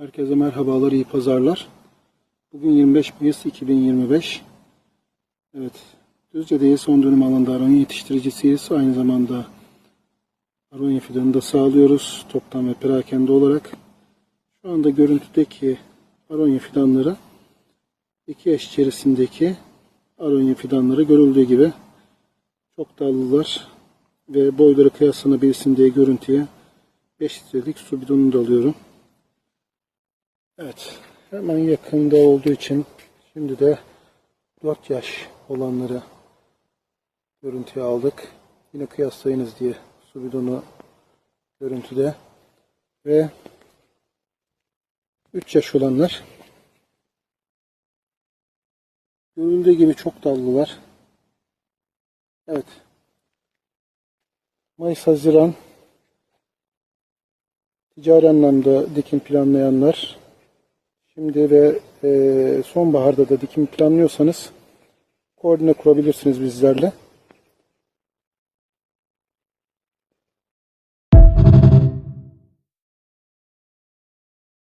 Herkese merhabalar, iyi pazarlar. Bugün 25 Mayıs 2025. Evet, Düzce'deyiz. Son dönüm alanda aronya yetiştiricisiyiz. Aynı zamanda aronya fidanını da sağlıyoruz. Toptan ve perakende olarak. Şu anda görüntüdeki aronya fidanları iki eş içerisindeki aronya fidanları görüldüğü gibi çok dallılar ve boyları kıyaslanabilsin diye görüntüye 5 litrelik su bidonunu da alıyorum. Evet. Hemen yakında olduğu için şimdi de 4 yaş olanları görüntüye aldık. Yine kıyaslayınız diye su bidonu görüntüde ve 3 yaş olanlar görüldüğü gibi çok dallılar. Evet. Mayıs Haziran ticari anlamda dikim planlayanlar Şimdi ve e, sonbaharda da dikim planlıyorsanız koordine kurabilirsiniz bizlerle.